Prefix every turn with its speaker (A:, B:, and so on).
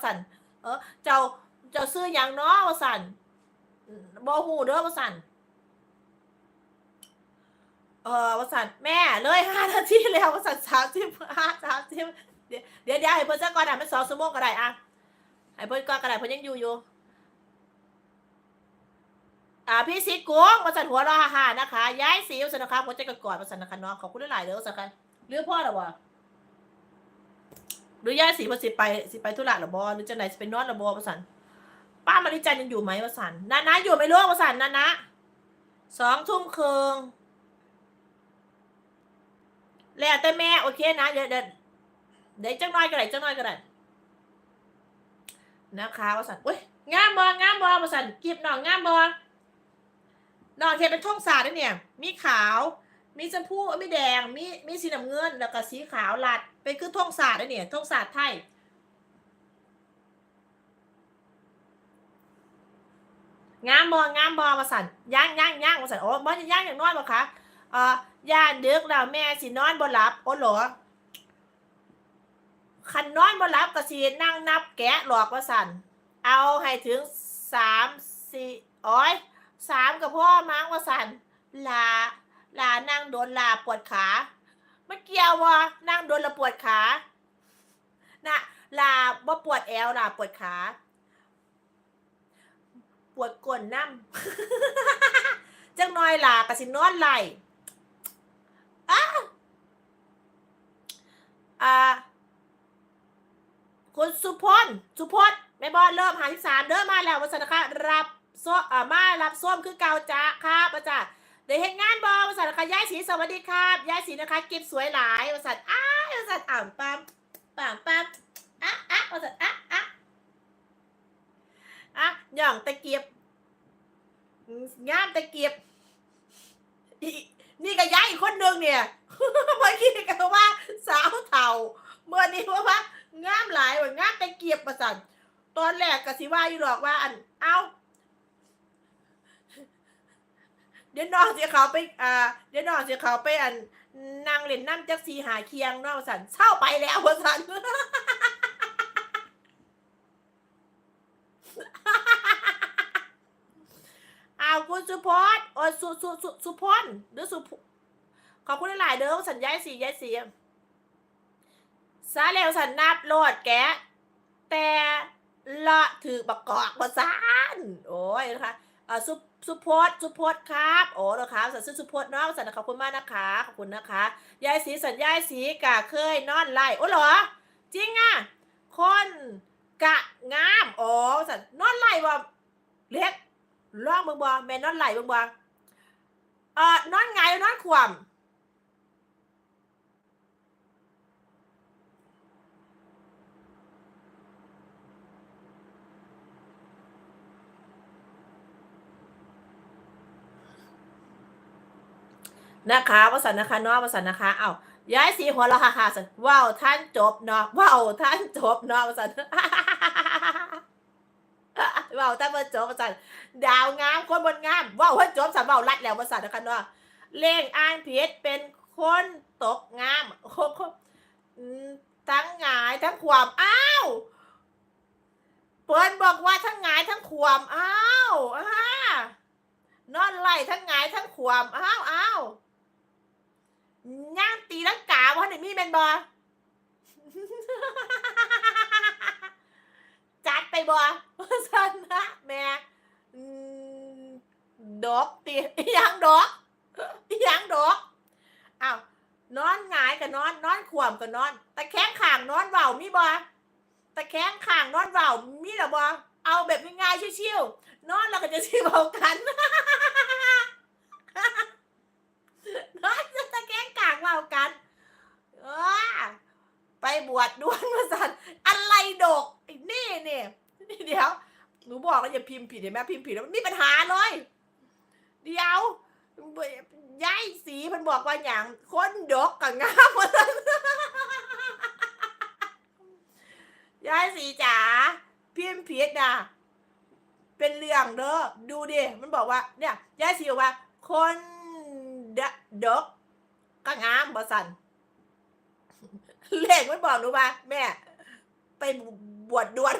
A: ว่าสันเออ เจ้าเจ้าซื้อหยังเนาะว่าสันบ่ฮู้เด้อว่าสันเออว่าสันแม่เลยห้านาทีแล้วว่าสันสามสิบห้าสามสิบเดี๋ยวเดี๋ยวเดี๋ยวให้เพิ่นซะก่อนอะมันสองชั่วโมงก็ได้อะให้เพิ่นก่อนก็ได้เพิ่นยังอยู่อยู่อ่าพี่ซิกกุ้งมาสันหัวเราะฮ่านะคะย้ายสีวสันนะคะหัวใจกอดๆมาสันนะคะเนาะขอบคุณหลายๆเด้อสันค่ะเรื่องพ่อหรอวะ หรือย้าสีมาสิไปสิไปธุระหรอบอหรือจะไหนสิไปนอนหรอบอมาสันป้ามาริจันยังอยู่ไหมมาสันนานะอยู่ไหมลูกมาสันนานะสองทุ่มครึ่งแล้วแต่แม่โอเคนะเดี๋ยวเดี๋ยวเดี๋ยวจังน้อยก็ได้จังน้อยก็ได้นะคะมาสันเว้ยงามบองามบอมาสันกีบหน่องงามบอดอกเห็ดเป็นท่องสาดด้วยเนี่ย มีขาว มีชมพูมีแดงมีมีสีน้ำเงิน แล้วก็สีขาวลัด เป็นคือท่องสาดด้วยเนี่ยท่องศาสาดไทยงามบองามบอมาสั่นย่างย่างย่างมาสั่นโอ้บอจะย่างอย่างน้อยบ่คะเอ่อย่าเดึกแล้วแม่สินอนบ่หลับโอ้โหรอคันนอนบ่หลับก็สินั่งนับแกะหลอกว่าสั่นเอาให้ถึงสามสี่อ้อยสามกับพ่อมั้งว่าสันลา ลานั่งโดนลาปวดขาไม่เกี่ยววะนั่งโดนละปวดขานะลาบ่ปวดแอวลาปวดขา ปวดก้นน้ำจังน้อยลากระสินอนไหลอ้าอ่าคุณสุพลสุพจน์แม่บอลเริ่มหาที่สามเดินมาแล้ววันสันนะคะรับส้มอ่มารับส้มคือเกาจ้าครับอาจารย์ เดี๋ยวเห็นงานบอมาสัตว์นะคะย้ายสีสวัสดีครับย้ายสีนะคะเก็บสวยหลายมาสัตว์อ้ามาสัตว์อ่ามปามปามปามอะอะมาสัตว์อะอะอะหย่องตะเกียบงามตะเกียบอีนี่ก็ย้ายอีกคนนึงเนี่ยเมื่อกี้ก็ว่าสาวเท่าเมื่อนี้ว่าว่างามหลายว่างามตะเกียบมาสัตว์ตอนแรกก็สิว่าอยู่หรอกว่าอันเอาเดี๋ยวน้องสิเขาไปอ่าเดี๋ยวน้องสิเขาไปอันนางเล่นน้ำจักสีหาเคียงน้องสันเช่าไปแล้วสันอ้าวคุณสุพจน์โอ้ยสุสุสุสุพจน์หรือสุขอบคุณหลายเด้อสัญญาณสีย้ายสีซาเร็วสันนับโหลดแกแต่ละถือบักกอกประสานโอ้ยนะคะ อ่าซุปซุปโพสซุปโพสครับโอ้เหรอคะสัตว์ซื้อซุปโพสเนาะสัตว์ขอบคุณมากนะคะขอบคุณนะคะ ยายสีสัญญายสีกะเคยนอนไล่โอ้เหรอ จริงอะคนกะงามโอ้สัตว์นอนไล่บ่เล็กลองเบิ่งบ่แม่นอนไล่เบิ่งบ่เอ่อนอนไงนอนขวม นะคะวสันนะคะเนาะวสันนะคะเอ้าย้ายสีหัวเราค่ะค่ะสันว้าวท่านจบเนาะว้าวท่านจบเนาะวสันว้าวท่านเพิ่นจบวสันดาวงามคนบนงามว้าวเพิ่นจบสันว้าวรัดแล้ววสันนะคะเนาะเล่งอ่านผิดเป็นคนตกงามโคโคอืมทั้งหงายทั้งความอ้าวเปิ้นบอกว่าทั้งหงายทั้งความอ้าวอ้านอนไล่ทั้งหงายทั้งความอ้าวอ้าว ย่างตีลังกาว่าไหนมีแมนบอจัดไปบอสันนะแม่ดอกตียังดอกยังดอกอ้าวนอนหงายกับนอน นอนขวมกับนอนตะแคงข่างนอนเบามีบอตะแคงข่างนอนเบามีหรอบอเอาแบบง่ายๆชิวๆนอนแล้วก็จะชิวเอากันอนจะตะแคงข่างเบากันเออไปบ วชด้วนมาสันอะไรดกไอ้นี่เนี่ยเดี๋ยวหนูบอกแล้วอย่าพิมพ์ผิดเห็นไหมพิมพ์ผิดแล้วมีปัญหาเลย เดี๋ยวย้ายสีมันบอกว่าอย่างคนดกกับงามมาสันย้ายสีจ๋าพิมพ์ผิดนะเป็นเรื่องเด้อดูดิมันบอกว่า เนี่ยย้ายสีบอกว่า คนดะดกก็งามบอสัน เลขมันบอกหนูว่า แม่ ไปบวชด่วน